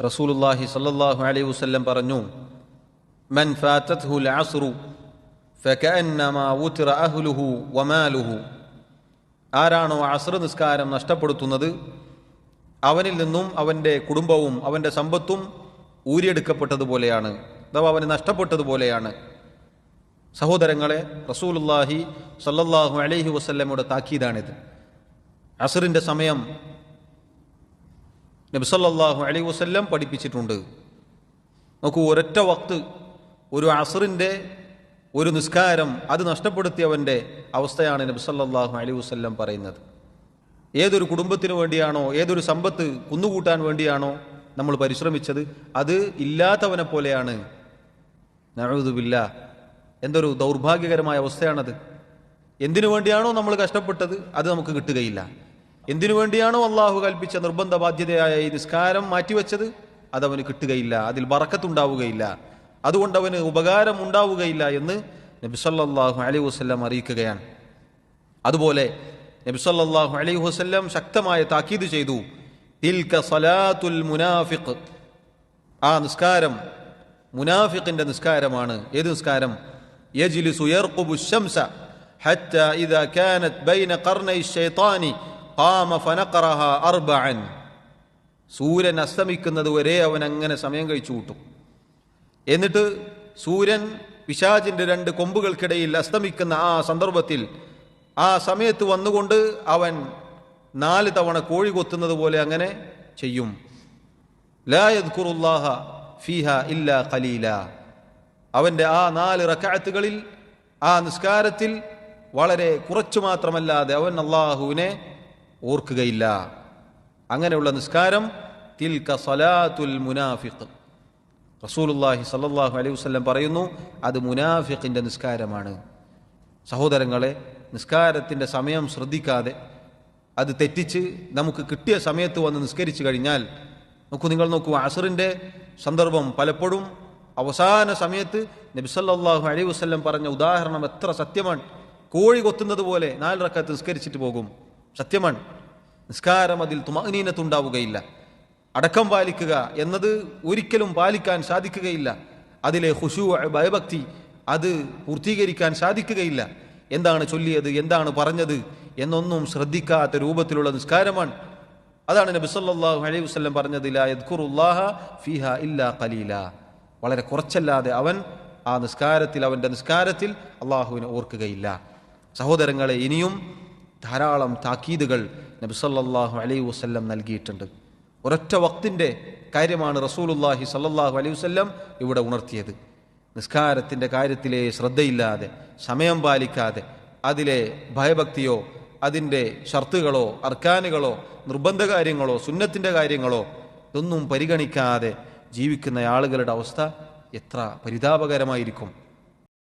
റസൂലുല്ലാഹി സല്ലല്ലാഹു അലൈഹി വസല്ലം പറഞ്ഞു മൻ ഫാത്തത്ഹു അസ്റു ഫകഅന്നമാ ഉത്റ അഹ്ലുഹു വമാലുഹു. ആരാണോ അസ്ർ നിസ്കാരം നഷ്ടപ്പെടുത്തുന്നത് അവനിൽ നിന്നും അവന്റെ കുടുംബവും അവന്റെ സമ്പത്തും ഊരിയെടുക്കപ്പെട്ടതുപോലെയാണ് അഥവാ അവന് നഷ്ടപ്പെട്ടതുപോലെയാണ്. സഹോദരങ്ങളെ റസൂലുല്ലാഹി സല്ലല്ലാഹു അലൈഹി വസല്ലമയുടെ താക്കീതാണിത്. അസറിന്റെ സമയം നബി അലൈ വസ്ല്ലാം പഠിപ്പിച്ചിട്ടുണ്ട്. നോക്കൂ ഒരൊറ്റ വക്ത് ഒരു അസറിന്റെ ഒരു നിസ്കാരം അത് നഷ്ടപ്പെടുത്തിയവന്റെ അവസ്ഥയാണ് നബിസല്ലാഹു അലൈ വസല്ലം പറയുന്നത്. ഏതൊരു കുടുംബത്തിനു വേണ്ടിയാണോ ഏതൊരു സമ്പത്ത് കുന്നുകൂട്ടാൻ വേണ്ടിയാണോ നമ്മൾ പരിശ്രമിച്ചത് അത് ഇല്ലാത്തവനെ പോലെയാണ്. നഴുതുമില്ല എന്തൊരു ദൗർഭാഗ്യകരമായ അവസ്ഥയാണത്. എന്തിനു വേണ്ടിയാണോ നമ്മൾ കഷ്ടപ്പെട്ടത് അത് നമുക്ക് കിട്ടുകയില്ല. എന്തിനു വേണ്ടിയാണോ അള്ളാഹു കൽപ്പിച്ച നിർബന്ധ ബാധ്യതയായ ഈ നിസ്കാരം മാറ്റിവെച്ചത്? അതവന് കിട്ടുകയില്ല അതിൽ വറക്കത്തുണ്ടാവുകയില്ല അതുകൊണ്ട് അവന് ഉപകാരം ഉണ്ടാവുകയില്ല എന്ന് നബിസല്ലാഹു അലൈഹി വസ്ല്ലാം അറിയിക്കുകയാണ്. അതുപോലെ നബിസല്ലാഹു അലൈഹി വസ്ല്ലാം ശക്തമായ താക്കീത് ചെയ്തു. സലാത്തുൽ മുനാഫിഖ്. ആ നിസ്കാരം മുനാഫിഖിന്റെ നിസ്കാരമാണ്. ഏത് നിസ്കാരം? യജ്ലിസു യർഖുബു ശംസ ഇദാ കാനത് ബൈന കർണൈ ശൈത്താനി ഖാമ ഫനഖറഹ അർബഅൻ. സൂര്യൻ അസ്തമിക്കുന്നത് വരെ അവൻ അങ്ങനെ സമയം കഴിച്ചു കൂട്ടും. എന്നിട്ട് സൂര്യൻ പിശാചിന്റെ രണ്ട് കൊമ്പുകൾക്കിടയിൽ അസ്തമിക്കുന്ന ആ സന്ദർഭത്തിൽ ആ സമയത്ത് വന്നുകൊണ്ട് അവൻ നാല് തവണ കോഴി കൊത്തുന്നത് പോലെ അങ്ങനെ ചെയ്യും. ലായത് ഖുറുല്ലാഹ ഫിഹ ഇല്ല ഖലീല. അവന്റെ ആ നാല് റക്കാത്തുകളിൽ ആ നിസ്കാരത്തിൽ വളരെ കുറച്ചു മാത്രമല്ലാതെ അവൻ അള്ളാഹുവിനെ ഓർക്കുകയില്ല. അങ്ങനെയുള്ള നിസ്കാരം തിൽക സലാത്തുൽ മുനാഫിഖ്. റസൂലുല്ലാഹി സല്ലാഹു അലൈഹി വസ്ലം പറയുന്നു അത് മുനാഫിഖിന്റെ നിസ്കാരമാണ്. സഹോദരങ്ങളെ നിസ്കാരത്തിന്റെ സമയം ശ്രദ്ധിക്കാതെ അത് തെറ്റിച്ച് നമുക്ക് കിട്ടിയ സമയത്ത് വന്ന് നിസ്കരിച്ചു കഴിഞ്ഞാൽ നോക്കൂ നിങ്ങൾ നോക്കൂ അസറിന്റെ സന്ദർഭം പലപ്പോഴും അവസാന സമയത്ത് നബിസല്ലാഹു അലൈഹി വസ്ല്ലം പറഞ്ഞ ഉദാഹരണം എത്ര സത്യമാണ്. കോഴി കൊത്തുന്നത് പോലെ നാല് റക്കത്ത് നിസ്കരിച്ചിട്ട് പോകും. സത്യമാണ്. നിസ്കാരം അതിൽ തുമാനീനത്തുണ്ടാവുകയില്ല. അടക്കം പാലിക്കുക എന്നത് ഒരിക്കലും പാലിക്കാൻ സാധിക്കുകയില്ല. അതിലെ ഹുഷു ഭയഭക്തി അത് പൂർത്തീകരിക്കാൻ സാധിക്കുകയില്ല. എന്താണ് ചൊല്ലിയത് എന്താണ് പറഞ്ഞത് എന്നൊന്നും ശ്രദ്ധിക്കാത്ത രൂപത്തിലുള്ള നിസ്കാരമാണ്. അതാണ് നബി അലൈഹി വസ്ലം പറഞ്ഞത് ഫിഹ ഇല്ലാ ഖലീല. വളരെ കുറച്ചല്ലാതെ അവൻ ആ നിസ്കാരത്തിൽ അവന്റെ നിസ്കാരത്തിൽ അള്ളാഹുവിനെ ഓർക്കുകയില്ല. സഹോദരങ്ങളെ ഇനിയും ധാരാളം താക്കീതുകൾ നബി സല്ലല്ലാഹു അലൈഹി വസല്ലം നൽകിയിട്ടുണ്ട്. ഒരൊറ്റ വക്തിന്റെ കാര്യമാണ് റസൂലുല്ലാഹി സല്ലാഹു അലൈഹി വസല്ലം ഇവിടെ ഉണർത്തിയത്. നിസ്കാരത്തിന്റെ കാര്യത്തിലെ ശ്രദ്ധയില്ലാതെ സമയം പാലിക്കാതെ അതിലെ ഭയഭക്തിയോ അതിന്റെ ഷർത്തുകളോ അർക്കാനുകളോ നിർബന്ധ കാര്യങ്ങളോ സുന്നത്തിന്റെ കാര്യങ്ങളോ ഇതൊന്നും പരിഗണിക്കാതെ ജീവിക്കുന്ന ആളുകളുടെ അവസ്ഥ എത്ര പരിതാപകരമായിരിക്കും.